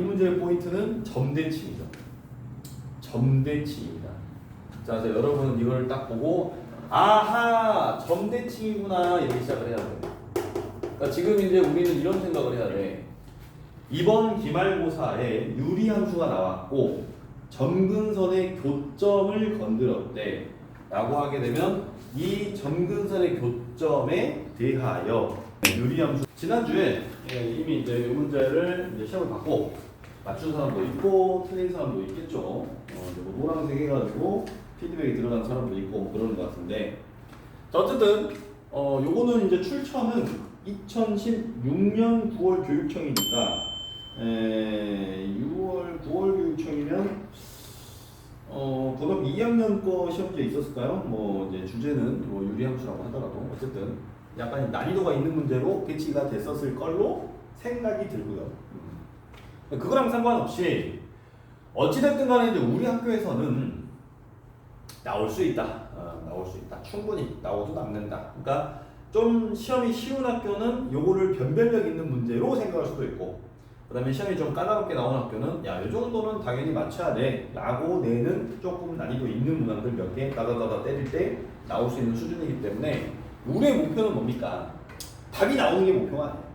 이 문제의 포인트는 점대칭이죠. 점대칭입니다. 자, 그래서 여러분은 이걸 딱 보고 아하 점대칭이구나 이렇게 시작을 해야 돼요. 그러니까 지금 이제 우리는 이런 생각을 해야 돼. 이번 기말고사에 유리함수가 나왔고 점근선의 교점을 건드렸대 라고 하게 되면 이 점근선의 교점에 대하여 유리함수 지난주에 예, 이미 이제 이 문제를 이제 시험을 받고 맞춘 사람도 있고 틀린 사람도 있겠죠 어, 이제 뭐 노란색 해가지고 피드백이 들어간 사람도 있고 뭐 그러는 것 같은데 자, 어쨌든 어, 요거는 이제 출처는 2016년 9월 교육청이니까 에, 6월 9월 교육청이면 어, 고등 2학년 거 시험지에 있었을까요? 뭐 이제 주제는 뭐 유리함수라고 하더라도 어쨌든 약간 난이도가 있는 문제로 배치가 됐었을 걸로 생각이 들고요. 음. 그거랑 상관없이 어찌됐든 간에 이제 우리 학교에서는 나올 수 있다. 어, 나올 수 있다. 충분히 나오도 남는다. 그러니까 좀 시험이 쉬운 학교는 요거를 변별력 있는 문제로 생각할 수도 있고 그 다음에 시험이 좀 까다롭게 나온 학교는 야, 이 정도는 당연히 맞춰야 돼. 라고 내는 조금 난이도 있는 문항들 몇 개 따다다다 때릴 때 나올 수 있는 수준이기 때문에 우리의 목표는 뭡니까? 답이 나오는 게 목표가 아니에요.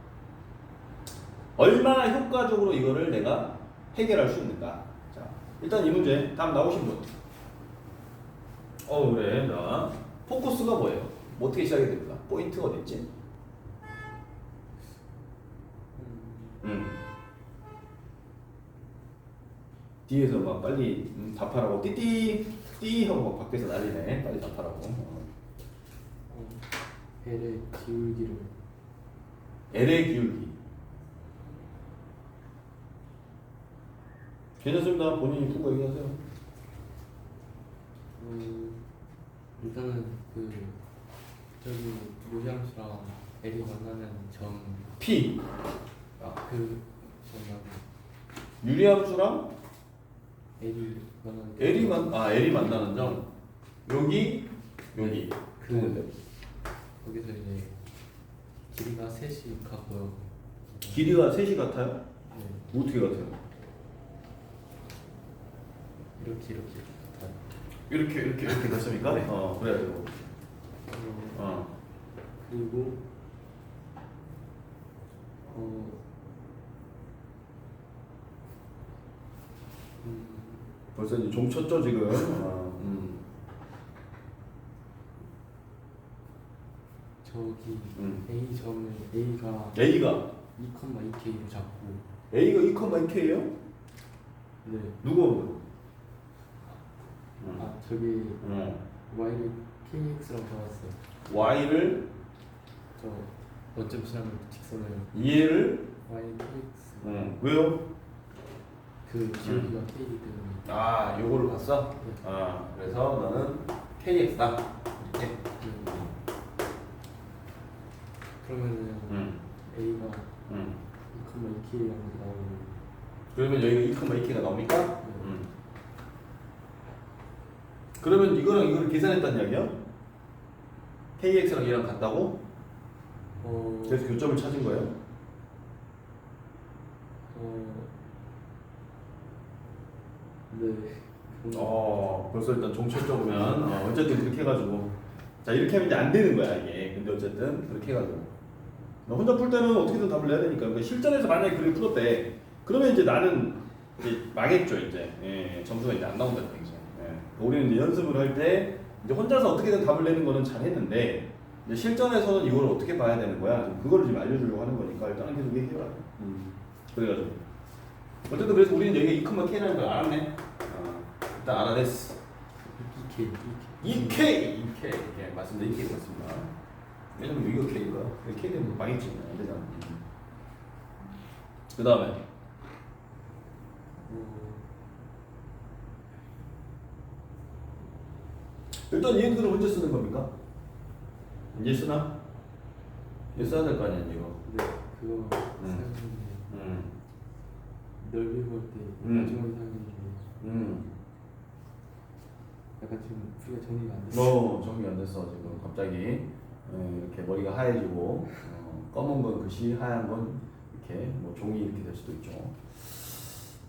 얼마나 효과적으로 이거를 내가 해결할 수 있는가. 자, 일단 이 문제 답 나오신 분. 어, 그래. 자, 포커스가 뭐예요? 뭐 어떻게 시작이 됩니까? 포인트가 어디 있지? 음. 뒤에서 막 빨리 음, 답하라고 띠띠 띠 하고 막 밖에서 난리네. 빨리 답하라고. 어. 어, 배를 기울기를 L의 기울기. 괜찮습니다. 본인이 푸고 얘기하세요. 음, 일단은 그 저기 요리함수랑 L이 만나는 점 P 아그 정말 유리함수랑 L이 만나는 L이 만, 아 L이 만나는 점 여기 여기 그- 좋은데 거기서 이제 길이가 셋이 같고요. 길이가 셋이 같아요? 네, 어떻게 같아요? 이렇게 이렇게 같아요. 이렇게 이렇게 이렇게 됐습니까? 네. 어 그래가지고 어, 어 그리고 어 음, 벌써 이제 좀 쳤죠 지금. 어, 음. 저기 음. A 점을 A가 A가 2,2K로 잡고 A가 2,2K예요? 네. 누구? 저기 어. Y를 KX라고 잡았어요. Y를 저 원점 지나면 직선을 이해를 Y KX 어. 왜요? 그 기울기가 K이기 때문에 아 요거를 봤어? 네. 아 그래서 나는 KX다 이렇게. 그, 그러면은 음. A가 음. 2,2K라고 나오는 그러면 여기가 2,2K가 나옵니까? 네. 음. 그러면 이거랑 이거를 계산했단 이야기야? KX랑 얘랑 같다고? 어, 그래서 교점을 찾은 거예요? 어, 네. 음, 어 벌써 일단 종철적이면 어, 어쨌든 그렇게 해가지고 자 이렇게 하면 이제 안 되는 거야 이게 근데 어쨌든 그렇게 해가지고 나 혼자 풀 때는 어떻게든 답을 내야 되니까 그러니까 실전에서 만약에 그걸 풀었대 그러면 이제 나는 이제 망했죠 이제 예, 점수가 이제 안 나온다는 얘기죠 예. 우리는 이제 연습을 할 때 이제 혼자서 어떻게든 답을 내는 거는 잘 했는데 이제 실전에서는 이걸 어떻게 봐야 되는 거야? 그거를 지금 알려주려고 하는 거니까 일단은 계속 얘기해라 음. 그래가지고. 어쨌든 그래서 우리는 여기 2,K라는 걸 알았네. 어, 일단 알아냈어. 2K, 2K. 2K 2K 예 맞습니다. 2K 맞습니다. 왜냐면 여기가 K가? K 되면 망했지 안 되잖아 그 다음에 어, 일단 얘들은 언제 쓰는 겁니까? 이제 쓰나? 이제 써야 될 거 아니야 이거 네, 그거 음. 사용했는데 음. 넓이 볼때 음. 마지막에 사용했는데 음. 약간 지금 풀이가 정리가 안 됐어. 어 정리 안 됐어 지금 갑자기 예, 이렇게 머리가 하얘지고 어, 검은 건 글씨 하얀 건 이렇게 뭐 종이 이렇게 될 수도 있죠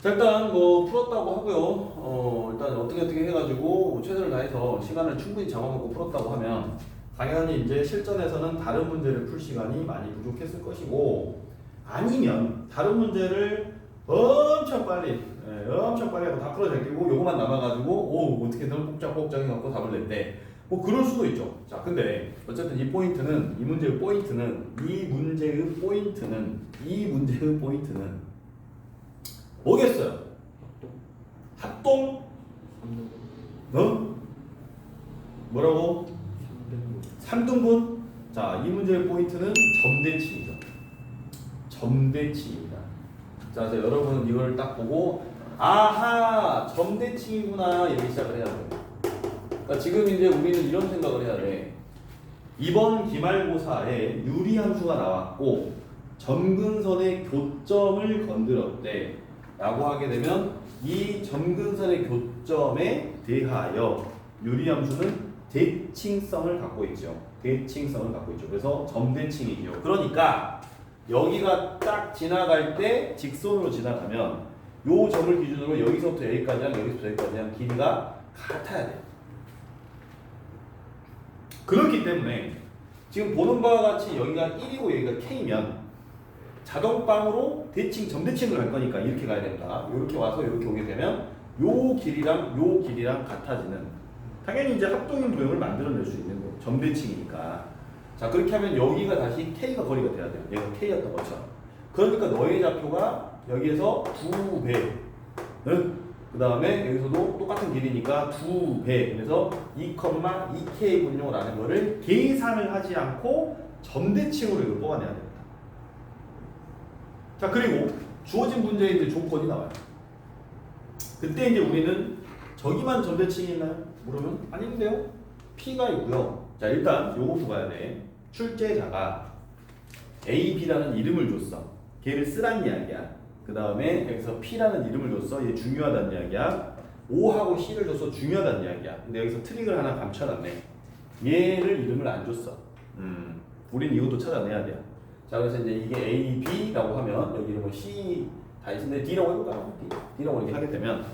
자 일단 뭐 풀었다고 하고요. 어 일단 어떻게 어떻게 해가지고 최선을 다해서 시간을 충분히 잡아먹고 풀었다고 하면 당연히 이제 실전에서는 다른 문제를 풀 시간이 많이 부족했을 것이고 아니면 다른 문제를 엄청 빨리 예, 엄청 빨리 하고 다 풀어제끼고 요거만 남아가지고 오 어떻게 너무 복잡복잡해 갖고 답을 냈대 뭐 그럴 수도 있죠 자 근데 어쨌든 이 포인트는 이 문제의 포인트는 이 문제의 포인트는 이 문제의 포인트는 뭐겠어요? 합동? 어? 뭐라고? 3등분? 자, 이 문제의 포인트는 점대칭이죠. 점대칭입니다. 자, 그래서 여러분은 이걸 딱 보고 아하, 점대칭이구나 이렇게 시작을 해야 돼요. 그러니까 지금 이제 우리는 이런 생각을 해야 돼. 이번 기말고사에 유리함수가 나왔고 점근선의 교점을 건드렸대 라고 하게 되면 이 점근선의 교점에 대하여 유리함수는 대칭성을 갖고 있죠. 대칭성을 갖고 있죠. 그래서 점대칭이죠. 그러니까 여기가 딱 지나갈 때 직선으로 지나가면 요 점을 기준으로 여기서부터 여기까지랑 여기서부터 여기까지랑 길이가 같아야 돼요. 그렇기 때문에 지금 보는 바와 같이 여기가 1이고 여기가 K면 자동방으로 대칭 점대칭을 할 거니까 이렇게 가야 된다. 이렇게 와서 이렇게 오게 되면 요 길이랑 요 길이랑 같아지는 당연히 이제 합동인 도형을 만들어낼 수 있는 거 점대칭이니까 자 그렇게 하면 여기가 다시 K가 거리가 돼야 돼요. 얘가 K였던 것처럼. 그러니까 너의 좌표가 여기에서 두 배. 응? 그 다음에 여기서도 똑같은 길이니까 두 배. 그래서 2,2K분용을 하는 거를 계산을 하지 않고 점대칭으로 이걸 뽑아내야 됩니다. 자 그리고 주어진 문제에 이제 조건이 나와요. 그때 이제 우리는 저기만 점대칭이 있나요? 물으면 아닌데요. P가 있고요. 자 일단 요거부터 봐야 돼. 출제자가 A, B라는 이름을 줬어. 걔를 쓰란 이야기야. 그 다음에 여기서 P라는 이름을 줬어. 얘 중요하다는 이야기야. O하고 C를 줬어. 중요하다는 이야기야. 근데 여기서 트릭을 하나 감춰놨네. 얘를 이름을 안 줬어. 음, 우린 이것도 찾아내야 돼요. 자, 그래서 이제 이게 A, B라고 하면 여기 이름은 C 다 있는데 D라고 해볼까요? D, D라고 이렇게 하게 되면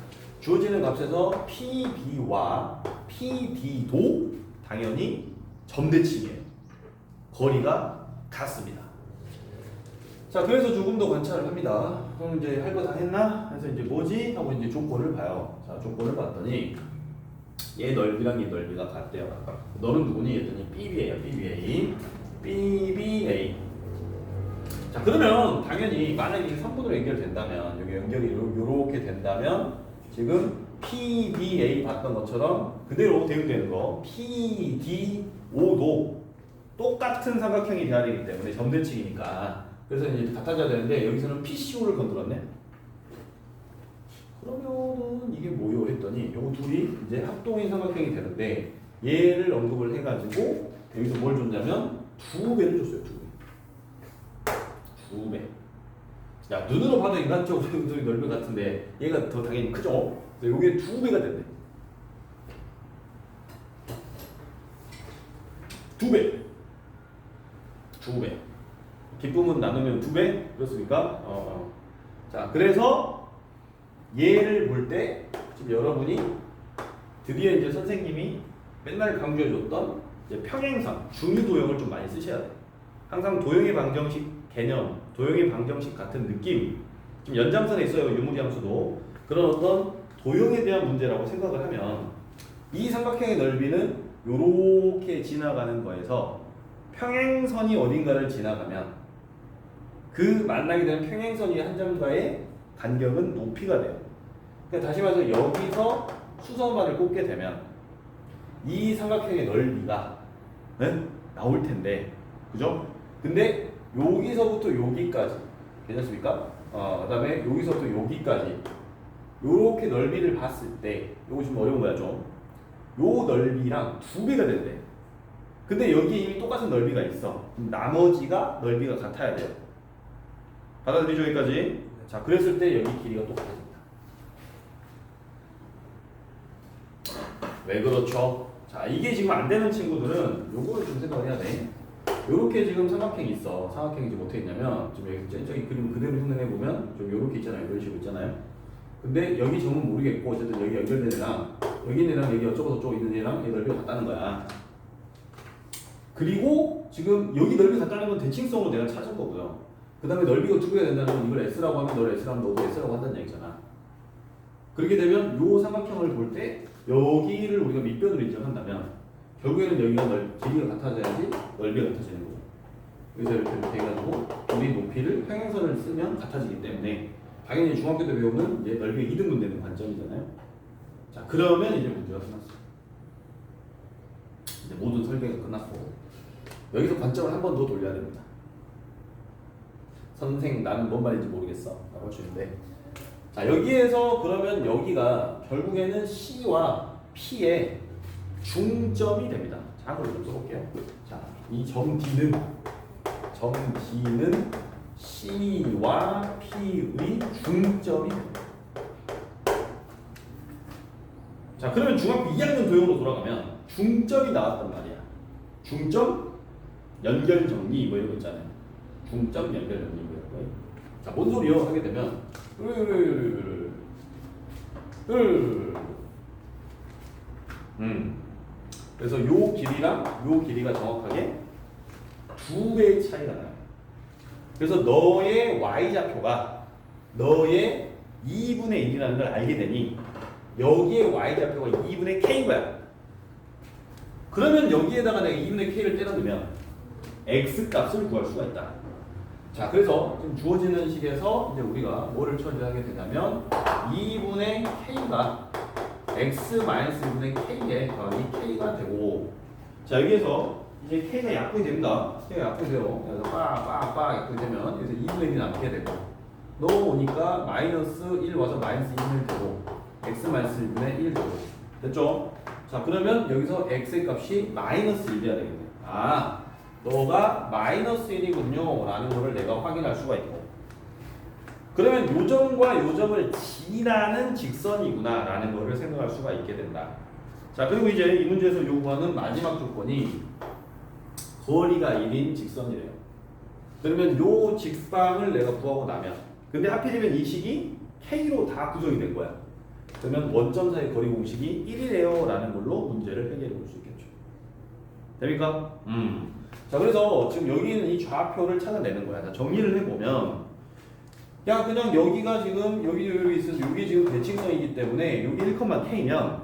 주어지는 값에서 PB와 PD도 당연히 점대칭이에요. 거리가 같습니다. 자, 그래서 조금 더 관찰을 합니다. 그럼 이제 할 거 다 했나? 그래서 이제 뭐지? 하고 이제 조건을 봐요. 자, 조건을 봤더니 얘 넓이랑 얘 넓이가 같대요. 너는 누구니? 했더니 BBA야, BBA. BBA. 자, 그러면 당연히 만약에 이게 3분으로 연결된다면 여기 연결이 요- 요렇게 된다면 지금 PBA 봤던 것처럼 그대로 대응되는 거 PDO도 똑같은 삼각형이 돼야 되기 때문에 점대칭이니까 그래서 이제 같아져야 되는데 여기서는 PCO를 건드렸네. 그러면은 이게 뭐요 했더니 요거 둘이 이제 합동인 삼각형이 되는데 얘를 언급을 해가지고 여기서 뭘 줬냐면 두 배를 줬어요 두 배. 두 배. 야 눈으로 봐도 인간적으로 여기 넓이 같은데 얘가 더 당연히 크죠. 요게 두 배가 된대. 두 배. 두 배. 기쁨은 나누면 두 배? 그렇습니까? 어. 자, 그래서 얘를 볼 때 지금 여러분이 드디어 이제 선생님이 맨날 강조해줬던 평행선, 중유도형을 좀 많이 쓰셔야 돼요. 항상 도형의 방정식 개념, 도형의 방정식 같은 느낌, 좀 연장선에 있어요. 유무리 함수도 그런 어떤 도형에 대한 문제라고 생각을 하면 이 삼각형의 넓이는 요렇게 지나가는 거에서 평행선이 어딘가를 지나가면 그 만나게 되는 평행선이 한 점과의 간격은 높이가 돼요. 그러니까 다시 말해서 여기서 수선발을 꽂게 되면 이 삼각형의 넓이가 네? 나올 텐데, 그죠? 근데 여기서부터 여기까지 괜찮습니까? 어, 그 다음에 여기서부터 여기까지 요렇게 넓이를 봤을 때 요거 좀 어려운 거야 좀. 요 넓이랑 두 배가 된대. 근데 여기에 이미 똑같은 넓이가 있어. 나머지가 넓이가 같아야 돼요. 받아들이죠 여기까지? 자, 그랬을 때 여기 길이가 똑같아집니다. 왜 그렇죠? 자, 이게 지금 안 되는 친구들은 요거를 좀 생각을 해야 돼. 요렇게 지금 삼각형이 있어. 삼각형이 지금 어떻게 있냐면, 지금 여기 저기 그림 그대로 흉내내 보면 좀 요렇게 있잖아요. 이런 식으로 있잖아요. 근데 여기 점은 모르겠고 어쨌든 여기 연결된 애랑 여기 있는 애랑 여기 어쩌고 저쩌고 있는 애랑 얘 넓이가 같다는 거야. 그리고 지금 여기 넓이 같다는 건 대칭성으로 내가 찾은 거고요. 그 다음에 넓이가 두 개가 된다는 건 이걸 S라고 하면 너를 S라고 하면 너도 S라고 한다는 얘기잖아. 그렇게 되면 요 삼각형을 볼 때 여기를 우리가 밑변으로 인정한다면 결국에는 여기가 넓, 길이가 같아져야지 넓이가 같아지는 거고. 그래서 이렇게 해가지고 우리 높이를 평행선을 쓰면 같아지기 때문에 당연히 중학교 때 배우는 이제 넓이가 2등분 되는 관점이잖아요. 자 그러면 이제 문제가 끝났어. 이제 모든 설계가 끝났고 여기서 관점을 한 번 더 돌려야 됩니다. 선생 나는 뭔 말인지 모르겠어 라고 하시는데 자 여기에서 그러면 여기가 결국에는 C와 P의 중점이 됩니다. 자 한번 좀 써볼게요. 자 이 점 D는 점 D는 C와 P의 중점이 됩니다. 자 그러면 중학교 2학년 도형으로 돌아가면 중점이 나왔단 말이야. 중점 연결 정리 뭐 이런 거 있잖아요. 중점 연결 정리 뭐 이런 거. 자 뭔 소리요 하게 되면 음 그래서 요 길이랑 요 길이가 정확하게 두 배의 차이가 나요. 그래서 너의 y 좌표가 너의 2분의 1이라는 걸 알게 되니 여기에 y 좌표가 2분의 k인 거야. 그러면 여기에다가 내가 2분의 k를 때려 넣으면 x 값을 구할 수가 있다. 자, 그래서 지금 주어지는 식에서 이제 우리가 뭐를 처리하게 되냐면 2분의 k가 x 1분의 k에 더하기 k가 되고 자 여기에서 이제 k가 약분이 됩니다. k가 약분이 돼요. 그래서 빠빠빠 약분이 되면 그래서 2분의 1이 남게 되고 넣어오니까 마이너스 1 와서 마이너스 1이 되고 x 마이너스 1분의 1 되고 됐죠? 자 그러면 여기서 x의 값이 마이너스 1이어야 되겠네. 아 너가 마이너스 1이군요 라는 거를 내가 확인할 수가 있고 그러면 요점과 요점을 지나는 직선이구나 라는 거를 생각할 수가 있게 된다. 자 그리고 이제 이 문제에서 요구하는 마지막 조건이 거리가 1인 직선이래요. 그러면 요 직방을 내가 구하고 나면 근데 하필이면 이 식이 K로 다 구성이 된 거야. 그러면 원점 사이 거리 공식이 1이래요 라는 걸로 문제를 해결해 볼 수 있겠죠. 됩니까? 음. 자 그래서 지금 여기 있는 이 좌표를 찾아내는 거야. 자, 정리를 해보면 야 그냥 여기가 지금 여기 여기 있어서 여기 지금 대칭선이기 때문에 여기 1,k면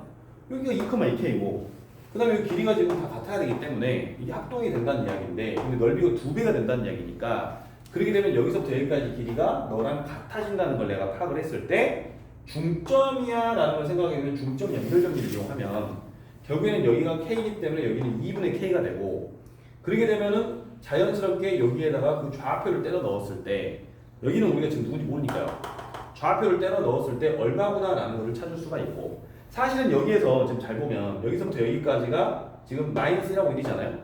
여기가 2,2k고 그 다음에 길이가 지금 다 같아야 되기 때문에 이게 합동이 된다는 이야기인데 근데 넓이가 두 배가 된다는 이야기니까 그렇게 되면 여기서부터 여기까지 길이가 너랑 같아진다는 걸 내가 파악을 했을 때 중점이야 라는 걸 생각하면 중점 연결 정리를 이용하면 결국에는 여기가 k이기 때문에 여기는 2분의 k가 되고 그렇게 되면은 자연스럽게 여기에다가 그 좌표를 때려 넣었을 때 여기는 우리가 지금 누군지 모르니까요. 좌표를 때려 넣었을 때 얼마구나라는 것을 찾을 수가 있고 사실은 여기에서 지금 잘 보면 여기서부터 여기까지가 지금 마이너스 1하고 1이잖아요.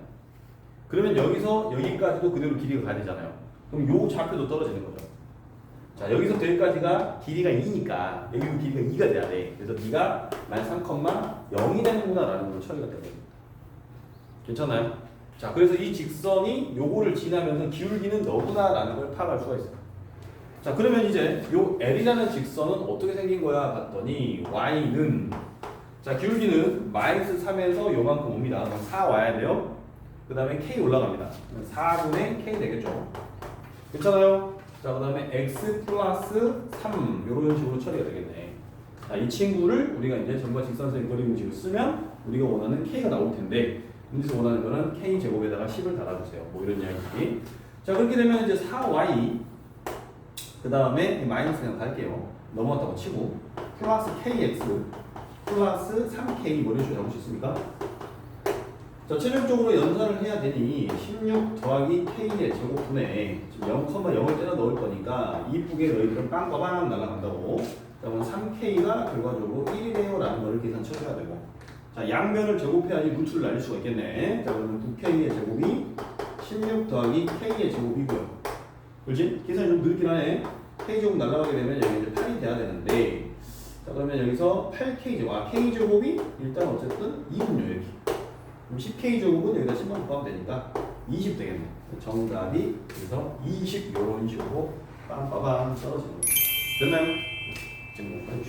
그러면 여기서 여기까지도 그대로 길이가 가야 되잖아요. 그럼 요 좌표도 떨어지는 거죠. 자 여기서부터 여기까지가 길이가 2니까 여기도 길이가 2가 돼야 돼. 그래서 네가 마이너스 3,0이 되는구나라는 걸 처리가 되거든요. 괜찮아요? 자 그래서 이 직선이 요거를 지나면서 기울기는 너구나라는 걸 파악할 수가 있어요. 자 그러면 이제 요 L이라는 직선은 어떻게 생긴 거야 봤더니 Y는 자 기울기는 마이너스 3에서 요만큼 옵니다. 그럼 4 와야 돼요. 그 다음에 K 올라갑니다. 4분의 K 되겠죠. 괜찮아요? 자 그 다음에 X 플러스 3 요런 식으로 처리가 되겠네. 자 이 친구를 우리가 이제 전과 직선생 거리 공식을 쓰면 우리가 원하는 K가 나올 텐데 문제에서 원하는 거는 K 제곱에다가 10을 달아주세요. 뭐 이런 이야기. 자 그렇게 되면 이제 4Y 그 다음에 마이너스 그냥 갈게요. 넘어갔다고 치고 플러스 KX 플러스 3K 뭐 이런 식으로 잡을 수 있습니까? 자 최종적으로 연산을 해야 되니 16 더하기 K의 제곱분에 지금 0,0을 때려 넣을 거니까 이쁘게 너희들은 빵빠방 날아간다고. 자 그럼 3K가 결과적으로 1이래요 라는 걸 계산 쳐줘야 되고. 자 양면을 제곱해야지 루트를 날릴 수가 있겠네. 자 그러면 9K의 제곱이 16 더하기 K의 제곱이고요 그렇지? 계산이 좀 늦긴 하네. K 제곱 날라가게 되면 여기 이제 8이 돼야 되는데, 자 그러면 여기서 8K 제곱, 아 K 제곱이 일단 어쨌든 2분요 여기. 그럼 10K 제곱은 여기다 10만 곱하면 되니까 20 되겠네. 정답이 그래서 20 이런 식으로 빵빠방 떨어지는 거죠. 됐나요? 찍는 건가요?